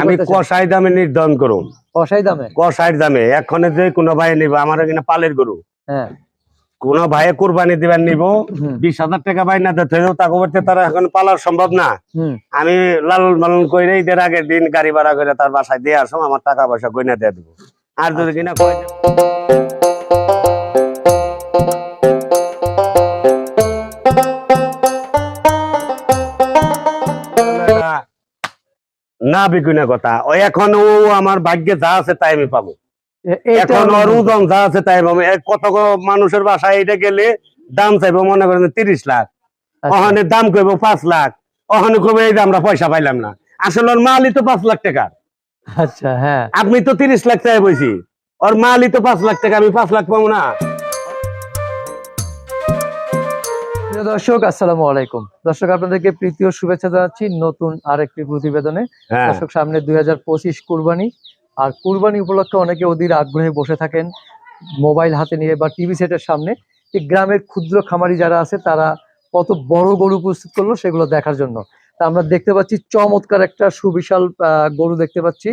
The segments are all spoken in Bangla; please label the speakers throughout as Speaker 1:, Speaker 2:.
Speaker 1: আমি? কষাই দামে নির্ধারণ করুন।
Speaker 2: কষাই দামে?
Speaker 1: কষাই দামে। এখনে যে কোনো ভাই নিব আমার এখানে পালের গরু।
Speaker 2: হ্যাঁ।
Speaker 1: কোন ভাইয়ে কোরবানি দিবেন নিব। বিশ হাজার টাকা ভাই না দিতে তাকে বলতে তারা এখন পালার সম্ভব না। আমি লাল পালন করে ঈদের আগের দিন গাড়ি ভাড়া করে তার বাসায় দিয়ে আসো আমার টাকা পয়সা গইনা দিয়ে দেবো। আর যদি কিনা কয় না বিকুনা কথা। ও এখন ও আমার ভাগ্যে যা আছে তাই আমি পাবো। এখন ওর ওজন যা আছে তাই পাবো। কত মানুষের বাসায় এটা গেলে দাম চাইব মনে করেন তিরিশ লাখ।
Speaker 2: আচ্ছা,
Speaker 1: ওখানে দাম কইবো পাঁচ লাখ। ওখানে কবে এই আমরা পয়সা পাইলাম না। আসলে ওর মালই তো পাঁচ লাখ টাকা
Speaker 2: আচ্ছা হ্যাঁ।
Speaker 1: আপনি তো তিরিশ লাখ চাই বইছি। ওর মালই তো পাঁচ লাখ টাকা আমি পাঁচ লাখ পাবো না।
Speaker 2: প্রিয় দর্শক আসসালামু আলাইকুম। দর্শক আপনাদেরকে প্রীতি ও শুভেচ্ছা জানাচ্ছি নতুন আরেকটি প্রতিবেদনে।
Speaker 1: হ্যাঁ।
Speaker 2: দর্শক সামনে দুই হাজার পঁচিশ কুরবানি। আর কুরবানি উপলক্ষে অনেকে অধীর আগ্রহে বসে থাকেন মোবাইল হাতে নিয়ে বা টিভি সেটের সামনে। এই গ্রামের ক্ষুদ্র খামারি যারা আছে তারা কত বড় গরু প্রস্তুত করল সেগুলো দেখার জন্য। তা আমরা দেখতে পাচ্ছি চমৎকার একটা সুবিশাল আহ, গরু দেখতে পাচ্ছি।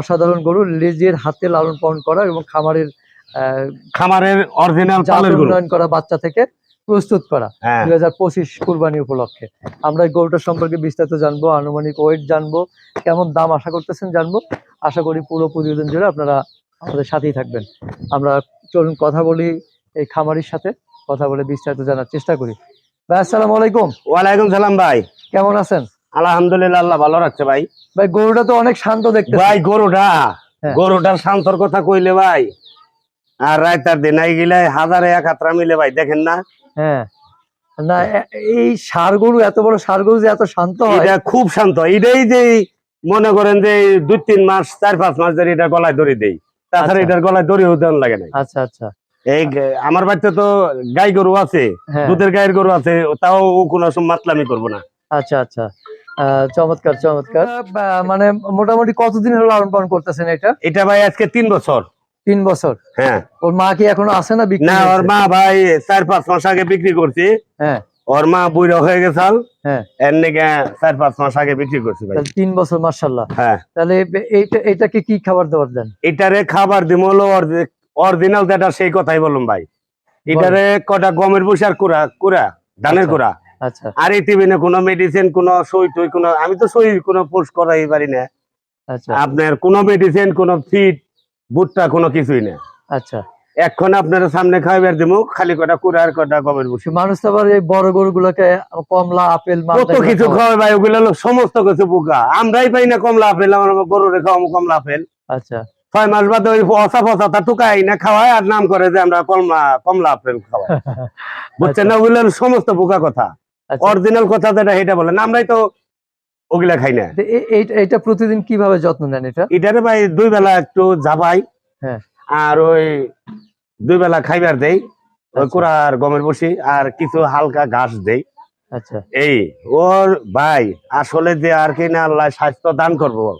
Speaker 2: অসাধারণ গরু লেজের হাতে লালন পালন করা এবং খামারের আহ,
Speaker 1: খামারের অরিজিনাল
Speaker 2: করা বাচ্চা থেকে। প্রস্তুত করা
Speaker 1: হ্যাঁ।
Speaker 2: দুই হাজার পঁচিশ কুরবানি উপলক্ষে। আমরা এই গরুটার সম্পর্কে বিস্তারিত জানব আনুমানিক ওয়েট জানব কেমন দাম আশা করতেছেন জানব। আশা করি পুরো প্রতিবেদন জুড়ে আপনারা আমাদের সাথেই থাকবেন। আমরা চলুন কথা বলি এই খামারির সাথে কথা বলে বিস্তারিত জানার চেষ্টা করি। ভাই আসসালামু আলাইকুম।
Speaker 1: ওয়ালাইকুম সালাম ভাই।
Speaker 2: কেমন আছেন?
Speaker 1: আলহামদুলিল্লাহ আল্লাহ ভালো রাখছে ভাই।
Speaker 2: ভাই গরুটা তো অনেক শান্ত দেখতে
Speaker 1: ভাই গরুটা
Speaker 2: হ্যাঁ।
Speaker 1: গরুটার শান্তর কথা কইলে ভাই আর রাইতার দিন আই গিলে হাজারে এক হাতরা মিলে ভাই দেখেন না?
Speaker 2: হ্যাঁ। না এই ষাড় গরু এত বড় ষাড় গরু যে এত শান্ত
Speaker 1: এটা খুব শান্ত। এটাই যে মনে করেন যে দুই তিন মাস চার পাঁচ মাস ধরে এটা গলায় দড়ি দেই তাছাড়া
Speaker 2: আচ্ছা।
Speaker 1: এটার গলায় দড়িও দেন লাগে না
Speaker 2: আচ্ছা আচ্ছা।
Speaker 1: এই আমার বাড়িতে তো গাই গরু আছে
Speaker 2: হ্যাঁ।
Speaker 1: দুধের গায়ের গরু আছে তাও ও কোনো সময় মাতলামি করব না।
Speaker 2: আচ্ছা আচ্ছা। আহ, চমৎকার চমৎকার। মানে মোটামুটি কতদিন হলো লালন পালন করতেছেন এটা?
Speaker 1: এটা ভাই আজকে তিন বছর।
Speaker 2: তিন বছর?
Speaker 1: হ্যাঁ।
Speaker 2: ওর মা কি এখনও আছে না বিক্রি
Speaker 1: না ওর মা ভাই চার পাঁচ মাস আগে বিক্রি করছি।
Speaker 2: হ্যাঁ।
Speaker 1: ওর মা বুড়ো হয়ে গেছাল
Speaker 2: হ্যাঁ।
Speaker 1: এর নাকি চার পাঁচ মাস আগে বিক্রি করছি ভাই।
Speaker 2: তিন বছর মার্শাল্লাহ
Speaker 1: হ্যাঁ।
Speaker 2: তাহলে এইটা এইটাকে কি খাবার দাবার দেন?
Speaker 1: এটারে খাবার দিব হলো অরিজিনাল যেটা সেই কথাই বললাম ভাই। এটারে কটা গমের বসে আর কুড়া কুড়া ধানের
Speaker 2: আচ্ছা।
Speaker 1: কুড়া।
Speaker 2: আচ্ছা।
Speaker 1: আর কোনো মেডিসিন কোনো সই টই কোনো আমি তো সই কোনো পোস্ট করাই পারি না।
Speaker 2: আচ্ছা।
Speaker 1: আপনার কোনো মেডিসিন কোনো ফিট ভুট্টা কোনো কিছুই না
Speaker 2: আচ্ছা।
Speaker 1: এখন আপনার সামনে খাইবার দিব খালি কটা কুড়া আর কটা গমের বসে।
Speaker 2: মানুষ তো আবার এই বড় গরুগুলোকে কমলা আপেল
Speaker 1: কত কিছু
Speaker 2: খাওয়ায়।
Speaker 1: খাওয়াই ভাই ওগুলো সমস্ত কিছু পোকা আমরাই পাই না কমলা আপেল আমার গরু রেখা কমলা আপেল।
Speaker 2: আচ্ছা।
Speaker 1: ছয় মাস বাদে ওই অসা ফসা তা টুকাই না খাওয়ায় আর নাম করে যে আমরা কমলা কমলা আপেল খাওয়াই। বুঝছেন না? ওগুলো সমস্ত পোকা কথা।
Speaker 2: আচ্ছা।
Speaker 1: অরিজিনাল কথা যেটা সেটা বলেন। আমরাই তো ওগুলা খাই না।
Speaker 2: তো এ- এইটা- এইটা প্রতিদিন কীভাবে যত্ন নেন এটা?
Speaker 1: এটারে ভাই দুই বেলা একটু জাবাই
Speaker 2: হ্যাঁ।
Speaker 1: আর ওই দুই বেলা খাইবার দেই ওই
Speaker 2: আচ্ছা।
Speaker 1: কুড়া আর গমের বসি আর কিছু হালকা ঘাস দেই।
Speaker 2: আচ্ছা।
Speaker 1: এই ওর ভাই আসলে যে আর কি না আল্লাহ স্বাস্থ্য দান করব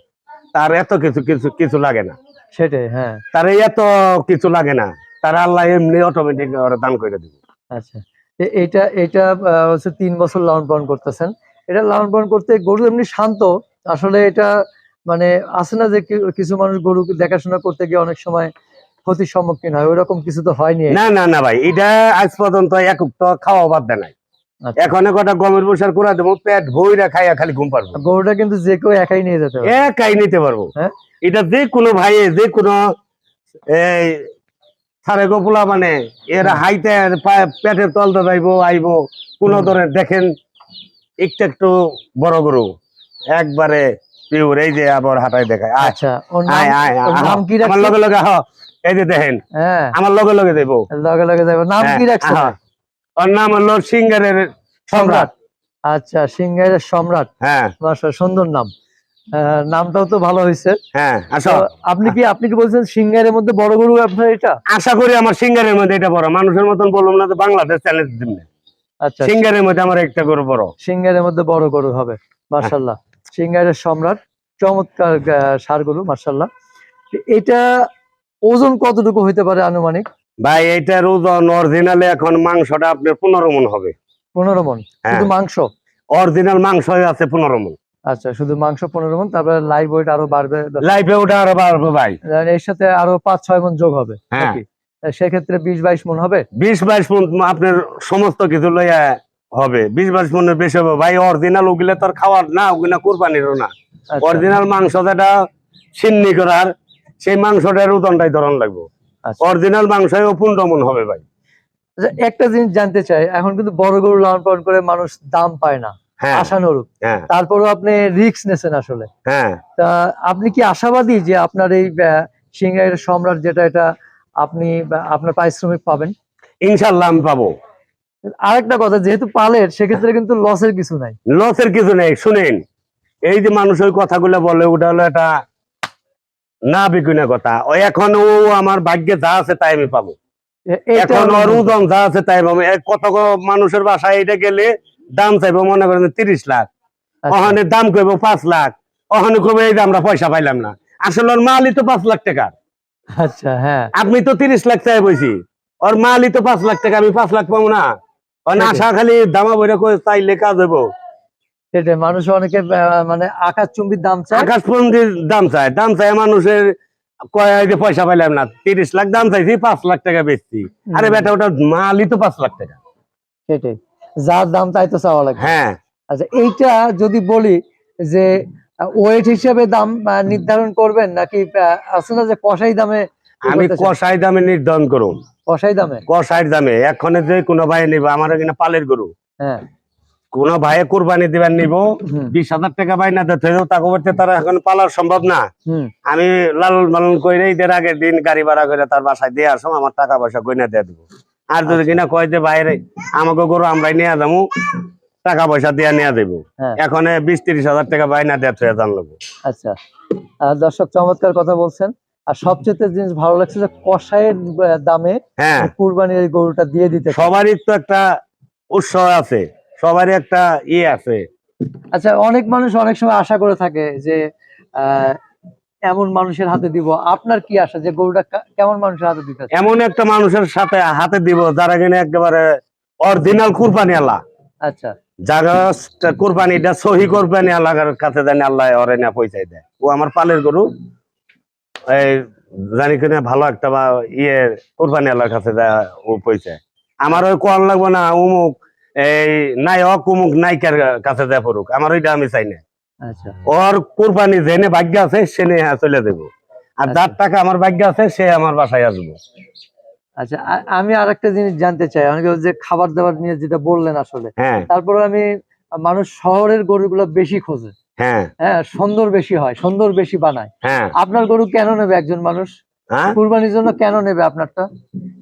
Speaker 1: তার এত কিছু কিছু কিছু লাগে না।
Speaker 2: সেটাই হ্যাঁ।
Speaker 1: তার এত কিছু লাগে না তার আল্লাহ এমনি অটোমেটিক ওরা দান করে দিবে।
Speaker 2: আচ্ছা। এ- এইটা এটা হচ্ছে তিন বছর লালন পালন করতেছেন। এটা লালন পালন করতে গরু এমনি শান্ত। আসলে এটা মানে আছে না যে কিছু মানুষ গরু দেখাশোনা করতে গিয়ে অনেক সময় ক্ষতির সম্মুখীন হয় ওইরকম কিছু তো হয়নি।
Speaker 1: না না না ভাই এটা আজ পর্যন্ত একক তো খাওয়া বাদ দেয় নাই।
Speaker 2: আচ্ছা।
Speaker 1: এখন কটা গমের বসার করে দেবো পেট ভইরা খাইয়া খালি ঘুম পারব
Speaker 2: গরুটা কিন্তু যে কেউ একাই নিয়ে যেতে
Speaker 1: একাই নিতে পারব।
Speaker 2: হ্যাঁ?
Speaker 1: এটা যে কোনো ভাই যে কোনো এই সারে গোপুলা মানে এরা হাইতে পেটের তলতে যাইবো আইবো কোনো। ধরনের দেখেন একটু একটু বড় গরু। একবারে পিওর এই যে আবার হাঁটাই দেখায়।
Speaker 2: আচ্ছা
Speaker 1: আয় আয়
Speaker 2: নাম কি
Speaker 1: আমার লগে লগে আহ এই যে দেখেন।
Speaker 2: হ্যাঁ।
Speaker 1: আমার লগে লগে দেবো
Speaker 2: লগে লগে যাবে নাম কি রাখছে
Speaker 1: হ্যাঁ, ওর নাম হলো সিঙ্গারের সম্রাট।
Speaker 2: আচ্ছা সিংহের সম্রাট।
Speaker 1: হ্যাঁ।
Speaker 2: সুন্দর নাম। নামটাও তো ভালো হয়েছে
Speaker 1: হ্যাঁ
Speaker 2: আপনি কি আপনি কি বলছেন সিংহের মধ্যে বড় গরু আপনার এটা?
Speaker 1: আশা করি আমার সিঙ্গারের মধ্যে এটা বড়। মানুষের মতন বললাম না তো বাংলাদেশ চ্যালেঞ্জ দিন
Speaker 2: আচ্ছা
Speaker 1: সিঙ্গারের মধ্যে আমার একটা গরু বড়।
Speaker 2: সিংহের মধ্যে বড় গরু হবে মার্শাল্লাহ সিংহের সম্রাট চমৎকার গরু মার্শাল্লাহ এটা ওজন কতটুকু হইতে পারে আনুমানিক?
Speaker 1: ভাই এইটার ওজন অরিজিনালে এখন মাংসটা আপনার পনেরো মন হবে।
Speaker 2: পনেরো মন
Speaker 1: হ্যাঁ।
Speaker 2: শুধু মাংস?
Speaker 1: অরিজিনাল মাংস আছে পনেরো মন
Speaker 2: আচ্ছা শুধু মাংস পনেরো মন তারপরে লাইভ ওয়েট আরও বাড়বে।
Speaker 1: লাইফে ওটা আরও বাড়বে ভাই।
Speaker 2: এর সাথে আরও পাঁচ ছয় মন যোগ হবে
Speaker 1: হ্যাঁ।
Speaker 2: সেক্ষেত্রে বিশ বাইশ মন হবে?
Speaker 1: বিশ বাইশ মন আপনার সমস্ত কিছু লইয়া হবে। বিশ বাইশ মনের বেশি হবে। ভাই অরিজিনাল ওগুলো তোর খাওয়ার না ওগুলো কোরবানিরও না।
Speaker 2: আচ্ছা,
Speaker 1: অরিজিনাল মাংস যেটা সিন্নি করার সেই মাংসটার ওজনটাই ধরন লাগবে।
Speaker 2: আচ্ছা।
Speaker 1: অরিজিনাল মাংসই পনেরো মন হবে ভাই।
Speaker 2: আচ্ছা, একটা জিনিস জানতে চাই এখন কিন্তু বড় গরু লালন পালন করে মানুষ দাম পায় না
Speaker 1: হ্যাঁ।
Speaker 2: আশানুরূপ।
Speaker 1: হ্যাঁ।
Speaker 2: তারপরেও আপনি রিস্ক নেছেন আসলে।
Speaker 1: হ্যাঁ।
Speaker 2: তা আপনি কি আশাবাদী যে আপনার এই সিংহের সম্রাট যেটা এটা আপনি আপনার পারিশ্রমিক পাবেন।
Speaker 1: ইনশাল্লাহ আমি পাবো।
Speaker 2: আরেকটা কথা যেহেতু পালের সেক্ষেত্রে কিন্তু লসের কিছু নাই।
Speaker 1: লসের কিছু নেই শুনেন। এই যে মানুষ ওই কথাগুলো বলে ওটা হলো এটা না বিকুনা কথা। ও এখন ও আমার ভাগ্যে যা আছে তাই আমি পাবো। এখন ওর ওজন যা আছে তাই পাবো। কত মানুষের বাসায় এটা গেলে দাম চাইব মনে করেন তিরিশ লাখ।
Speaker 2: আচ্ছা,
Speaker 1: ওখানে দাম কইব পাঁচ লাখ। ওখানে কইব এই যে আমরা পয়সা পাইলাম না। আসলে ওর মালই তো পাঁচ লাখ টাকা
Speaker 2: আচ্ছা হ্যাঁ।
Speaker 1: আপনি তো তিরিশ লাখ চাই বইছি। ওর মালই তো পাঁচ লাখ টাকা আমি পাঁচ লাখ পাবো না। ওর আশা খালি দামা বইরা কই চাইলে কাজ হইব।
Speaker 2: সেটাই মানুষ অনেকে মানে আকাশ চুম্বির দাম চায়।
Speaker 1: আকাশপন্থীর দাম চায় দাম চায় মানুষের কয় যে পয়সা পাইলাম না। তিরিশ লাখ দাম চাইছি পাঁচ লাখ টাকা বেচছি। আরে বেটা ওটা মালই তো পাঁচ লাখ টাকা।
Speaker 2: সেটাই যার দাম তাই তো চাওয়া লাগে।
Speaker 1: হ্যাঁ।
Speaker 2: আচ্ছা এইটা যদি বলি যে ওয়েট হিসেবে দাম নির্ধারণ করবেন নাকি আছে না যে কষাই দামে
Speaker 1: আমি? কষাই দামে নির্ধারণ করুন
Speaker 2: কষাই দামে?
Speaker 1: কষাইয়ের দামে। এক্ষণে যে কোনো ভাই নিব আমার এখানে পালের গরু।
Speaker 2: হ্যাঁ।
Speaker 1: কোন ভাইয়ে কোরবানি দিবেন নিব বিশ হাজার টাকা পাই না দিতে তাকে বলতে তারা এখন পালার সম্ভব না। আমি লালন পালন করে ঈদের আগের দিন গাড়ি ভাড়া করে তার বাসায় দিয়ে আসো আমার টাকা পয়সা গইনা দিয়ে দেবো। আর যদি কিনা কয় যে বাইরে আমাকে গরু আমরাই নিয়ে যাব টাকা পয়সা দিয়ে নিয়ে দেবো
Speaker 2: হ্যাঁ।
Speaker 1: এখন বিশ তিরিশ হাজার টাকা বাইনা জান লাগবো।
Speaker 2: আচ্ছা। দর্শক চমৎকার কথা বলছেন। আর সবচেয়ে জিনিস ভালো লাগছে যে দামে
Speaker 1: হ্যাঁ।
Speaker 2: কুরবানির গরুটা দিয়ে দিতে
Speaker 1: সবারই তো একটা উৎসাহ আছে। সবারই একটা ইয়ে আছে।
Speaker 2: আচ্ছা অনেক মানুষ অনেক সময় আশা করে থাকে যে আহ, এমন মানুষের হাতে দিব। আপনার কি আশা যে গরুটা কেমন মানুষের হাতে দিতে
Speaker 1: এমন একটা মানুষের সাথে হাতে দিব যারা কিনা একেবারে অরিজিনাল কুরবানি আল্লাহ।
Speaker 2: আচ্ছা।
Speaker 1: যারা কোরবানিটা সহি কোরবানি আল্লাহর কাছে জানি আল্লাহ না দেয়। ও আমার পালের গরু এই জানি কিনা ভালো একটা বা ইয়ে কোরবানি আল্লাহর কাছে দেয় ও আমার ওই কোয়াল লাগবো না উমুক এই নায়ক উমুক নায়িকার কাছে দেয় পড়ুক আমার ওইটা আমি চাই না।
Speaker 2: আচ্ছা।
Speaker 1: ওর কোরবানি জেনে ভাগ্য আছে সে নিয়ে চলে দেবো আর যার টাকা আমার ভাগ্য আছে সে আমার বাসায় আসব।
Speaker 2: আচ্ছা আমি আর একটা জিনিস জানতে চাই। অনেকে যে খাবার দাবার নিয়ে যেটা বললেন আসলে
Speaker 1: হ্যাঁ।
Speaker 2: তারপরে আমি মানুষ শহরের গরুগুলো বেশি খোঁজে।
Speaker 1: হ্যাঁ।
Speaker 2: হ্যাঁ সুন্দর বেশি হয় সুন্দর বেশি বানায়।
Speaker 1: হ্যাঁ।
Speaker 2: আপনার গরু কেন নেবে একজন মানুষ? কুরবানির জন্য কেন নেবে আপনারটা?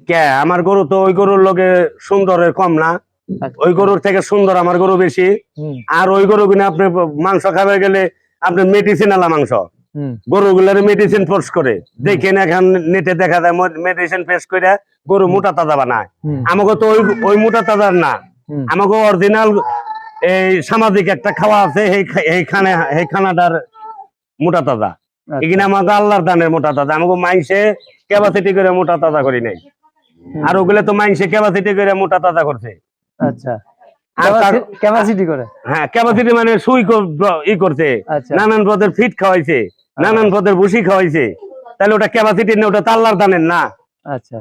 Speaker 1: কে? আমার গরু তো ওই গরুর লগে সুন্দরের কম না।
Speaker 2: আচ্ছা।
Speaker 1: ওই গরুর থেকে সুন্দর আমার গরু বেশি। আর ওই গরু কিনে আপনি মাংস খাবে গেলে আপনি মেডিসিন আলা মাংস। গরুগুলার মেডিসিন ফোর্স করে। দেখেন এখন নেটে দেখা যায় মেডিসিন ফেস করে গরু মোটা তাজা বানায়। আমাকে তো ওই ওই মোটা তাজার না। আমাকে অরিজিনাল এই সামাজিক একটা খাওয়া আছে এই খা- এই খানাটার মোটা তাজা।
Speaker 2: আচ্ছা।
Speaker 1: এখানে আমাকে আল্লাহর দানের মোটা তাজা। আমাকে মাইসে ক্যাপাসিটি করে মোটা তাজা করি নাই। আর ওগুলো তো মাইসে ক্যাপাসিটি করে মোটা তাজা করছে।
Speaker 2: আচ্ছা।
Speaker 1: আর
Speaker 2: ক্যাপাসিটি করে?
Speaker 1: হ্যাঁ ক্যাপাসিটি মানে সুই ই করছে।
Speaker 2: আচ্ছা।
Speaker 1: নানান পদের ফিট খাওয়াইছে। নানান পদের ভুসি খাওয়াইছে। তাহলে ওটা ক্যাপাসিটি না ওটা তাল্লার দানের না।
Speaker 2: আচ্ছা।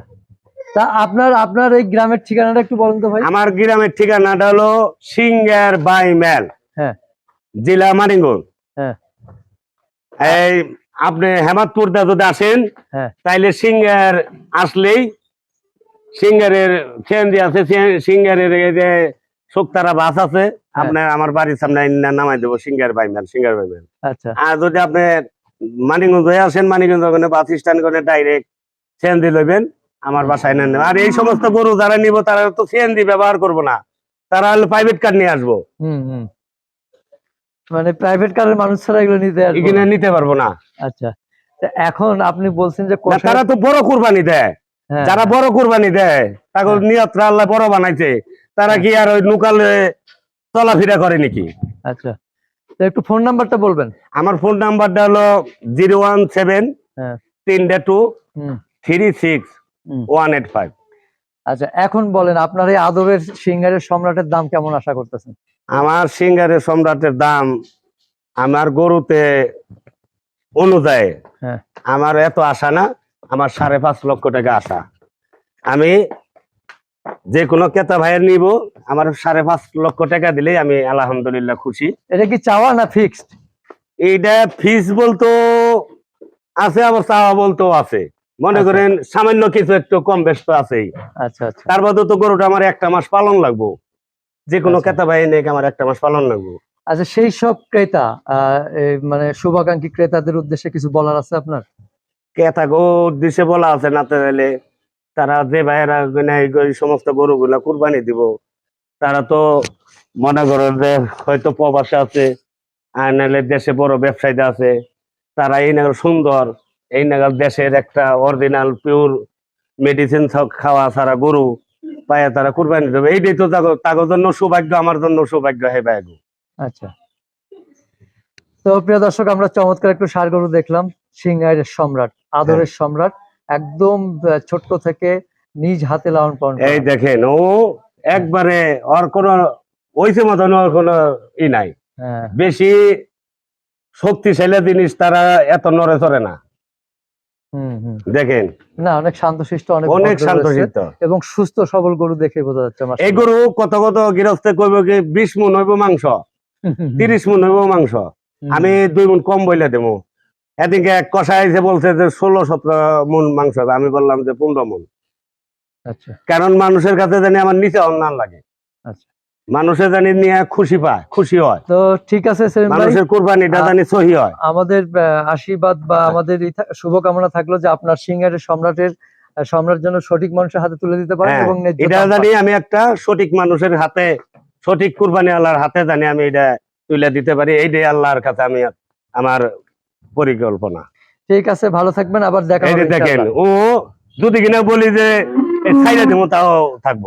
Speaker 2: তা আপনার আপনার এই গ্রামের ঠিকানাটা একটু বলুন তো ভাই।
Speaker 1: আমার গ্রামের ঠিকানাটা হলো সিঙ্গার
Speaker 2: হ্যাঁ।
Speaker 1: জেলা
Speaker 2: হ্যাঁ।
Speaker 1: এই আপনি হেমাদপুর দা যদি আসেন
Speaker 2: হ্যাঁ।
Speaker 1: তাইলে সিঙ্গার আসলেই সিঙ্গারের চেঞ্জি আছে সিঙ্গারের এই যে শুক্তারা বাস আছে
Speaker 2: হ্যাঁ।
Speaker 1: আপনার আমার বাড়ির সামনে নামাই দেবো সিঙ্গার বাই মেল সিঙ্গার বাই মেল
Speaker 2: আচ্ছা।
Speaker 1: আর যদি আপনি মানিকগঞ্জ হয়ে আসেন মানিকগঞ্জ ওখানে বাস স্ট্যান্ড করে ডাইরেক্ট সিএনজি লইবেন আমার বাসায় নেন আর এই সমস্ত গরু যারা নিব তারা তো সিএনজি ব্যবহার করব না। তারা হলো প্রাইভেট কার নিয়ে আসব।
Speaker 2: মানে প্রাইভেট কারের মানুষ ছাড়া এগুলো নিতে
Speaker 1: এখানে। নিতে পারব না।
Speaker 2: আচ্ছা। তা এখন আপনি বলছেন যে
Speaker 1: তারা তো বড় কুরবানি দেয়।
Speaker 2: হ্যাঁ,
Speaker 1: যারা বড় কুরবানি দেয় তাকে
Speaker 2: হ্যাঁ।
Speaker 1: নিয়ত্রা আল্লাহ বড় বানাইছে। তারা কি আর ওই নুকালে চলাফেরা করে নাকি?
Speaker 2: আচ্ছা। তো একটু ফোন নাম্বারটা বলবেন।
Speaker 1: আমার ফোন নাম্বারটা হলো জিরো ওয়ান সেভেন
Speaker 2: হ্যাঁ।
Speaker 1: তিনটে two three six one eight five.
Speaker 2: আচ্ছা এখন বলেন আপনার এই আদরের সিঙ্গারের সম্রাটের দাম কেমন আশা করতেছেন?
Speaker 1: আমার সিঙ্গারের সম্রাটের দাম আমার গরুতে অনুযায়ী।
Speaker 2: হ্যাঁ।
Speaker 1: আমার এত আশা না আমার সাড়ে পাঁচ লক্ষ টাকা আশা। আমি যে কোনো ক্রেতা ভাইয়ের নিব আমার সাড়ে পাঁচ লক্ষ টাকা দিলেই আমি আলহামদুলিল্লাহ খুশি।
Speaker 2: এটা কি চাওয়া না ফিক্সড
Speaker 1: এইটা ফিস বলতো আছে আবার চাওয়া বলতেও আছে। মনে
Speaker 2: আচ্ছা।
Speaker 1: করেন সামান্য কিছু একটু কম বেশ তো আছেই।
Speaker 2: আচ্ছা আচ্ছা।
Speaker 1: তার বাদে তো গরুটা আমার একটা মাস পালন লাগবো। যে কোনো
Speaker 2: আচ্ছা।
Speaker 1: ক্রেতা ভাই নেই আমার একটা মাস পালন লাগবো।
Speaker 2: আচ্ছা সেই সব ক্রেতা মানে শুভাকাঙ্ক্ষী ক্রেতাদের উদ্দেশ্যে কিছু বলার আছে আপনার?
Speaker 1: ক্রেতা গো দিছে বলা আছে না তাহলে তারা যে ভাইয়েরা কিনা এই সমস্ত গরুগুলা কুরবানি দিব তারা তো মনে করো যে হয়তো প্রবাসে আছে আর নাহলে দেশে বড় ব্যবসায়ীরা আছে তারা এই নাগাল সুন্দর এই নাগাল দেশের একটা অরিজিনাল পিওর মেডিসিন খাওয়া ছাড়া গরু পায়ে তারা কুরবানি দেবে। এইটাই তো তাগো জন্য সৌভাগ্য আমার জন্য সৌভাগ্য হে ভাই।
Speaker 2: আচ্ছা। তো প্রিয় দর্শক আমরা চমৎকার একটু সার গরু দেখলাম সিংহাইয়ের সম্রাট আদরের সম্রাট। একদম ছোট্ট থেকে নিজ হাতে লালন পালন
Speaker 1: এই দেখেন ও একবারে ওর কোনো ওইসে মতন ওর কোনো ই নাই।
Speaker 2: হ্যাঁ।
Speaker 1: বেশি শক্তিশালী জিনিস তারা এত নড়ে চড়ে না। দেখেন।
Speaker 2: না অনেক শান্তশিষ্ট অনেক
Speaker 1: অনেক শান্তশিষ্ট।
Speaker 2: এবং সুস্থ সবল গরু দেখে বোঝা যাচ্ছে আমার
Speaker 1: এই গরু কত কত গৃহস্থে কইব কি বিশ মন হইব মাংস তিরিশ মন হইব মাংস। আমি দুই মন কম বইলে দেবো। এদিকে এক কষাই এসে বলছে যে ষোলো সতেরো মন মাংস হবে। আমি বললাম যে পনেরো মন।
Speaker 2: আচ্ছা।
Speaker 1: কারণ মানুষের কাছে জানি আমার নিচে অন্যান লাগে।
Speaker 2: আচ্ছা।
Speaker 1: মানুষের জানি নিয়ে খুশি পায় খুশি হয়।
Speaker 2: তো ঠিক আছে
Speaker 1: মানুষের কোরবানিটা জানি সহি হয়।
Speaker 2: আমাদের আশীর্বাদ বা আমাদের শুভকামনা থাকল যে আপনার সিংহারের সম্রাটের সম্রাট যেন সঠিক মানুষের হাতে তুলে দিতে পারেন
Speaker 1: হ্যাঁ,
Speaker 2: এবং
Speaker 1: এটা জানি আমি একটা সঠিক মানুষের হাতে সঠিক কুরবানি আল্লাহর হাতে জানি আমি এটা তুলে দিতে পারি। এইটাই আল্লাহর কাছে আমি আমার পরিকল্পনা।
Speaker 2: ঠিক আছে ভালো থাকবেন আবার দেখা হবে
Speaker 1: দেখেন ও যদি কিনা বলি যে ছাইরা দেবো তাও থাকব।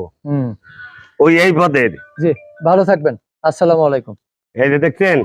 Speaker 1: ওই এই পদের।
Speaker 2: ভালো থাকবেন। আসসালামু আলাইকুম।
Speaker 1: এই যে দেখছেন।